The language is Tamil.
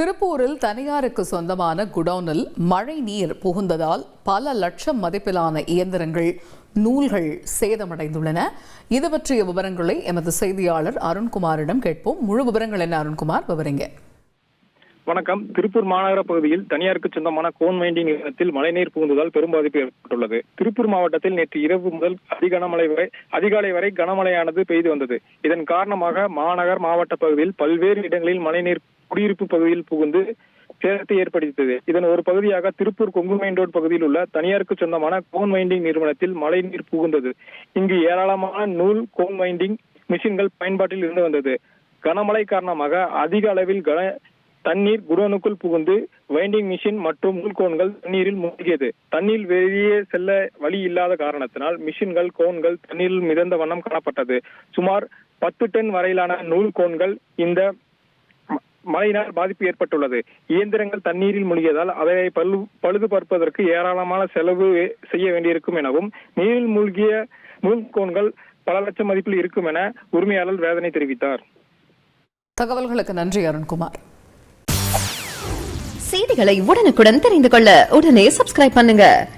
திருப்பூரில் தனியாருக்கு சொந்தமான குடோனில் மழை நீர் புகுந்ததால் பல லட்சம் மதிப்பிலான இயந்திரங்கள் நூல்கள் சேதமடைந்துள்ளன. இது பற்றிய விவரங்களை எமது செய்தியாளர் அருண்குமாரிடம் கேட்போம். முழு விவரங்கள் என்ன அருண்குமார்? விவரங்க. வணக்கம். திருப்பூர் மாநகர பகுதியில் தனியாருக்கு சொந்தமான கோன் நிறுவனத்தில் மழைநீர் புகுந்ததால் பெரும் பாதிப்பு ஏற்பட்டுள்ளது. திருப்பூர் மாவட்டத்தில் நேற்று இரவு முதல் அதிகனமழை வரை அதிகாலை வரை கனமழையானது பெய்து வந்தது. இதன் காரணமாக மாநகர் மாவட்ட பகுதியில் பல்வேறு இடங்களில் மழைநீர் குடியிருப்பு பகுதியில் புகுந்து சேதத்தை ஏற்படுத்தியது. இதன் ஒரு பகுதியாக திருப்பூர் கொங்கு மெயின் ரோடு பகுதியில் உள்ள தனியாருக்கு சொந்தமான கோன் மைண்டிங் நிறுவனத்தில் மழை நீர் புகுந்தது. இங்கு ஏராளமான நூல் கோன் மைண்டிங் மிஷின்கள் பயன்பாட்டில் இருந்து வந்தது. கனமழை காரணமாக அதிக அளவில் கன தண்ணீர் குடோனுக்குள் புகுந்து வைண்டிங் மிஷின் மற்றும் நூல்கோன்கள் தண்ணீரில் மூழ்கியது. தண்ணீர் வெளியே செல்ல வழி இல்லாத காரணத்தினால் மிஷின்கள் கோன்கள் தண்ணீரில் மிதந்த வண்ணம் காணப்பட்டது. சுமார் பத்து டன் வரையிலான நூல் கோன்கள் இந்த மழையினால் பாதிப்பு ஏற்பட்டுள்ளது. இயந்திரங்கள் தண்ணீரில் மூழ்கியதால் அதை பழு பழுது பார்ப்பதற்கு ஏராளமான செலவு செய்ய வேண்டியிருக்கும் எனவும் நீரில் மூழ்கிய நூல்கோன்கள் பல லட்சம் மதிப்பில் இருக்கும் என உரிமையாளர் வேதனை தெரிவித்தார். தகவல்களுக்கு நன்றி அருண்குமார். செய்திகளை உடனுக்குடன் தெரிந்து கொள்ள உடனே சப்ஸ்கிரைப் பண்ணுங்க.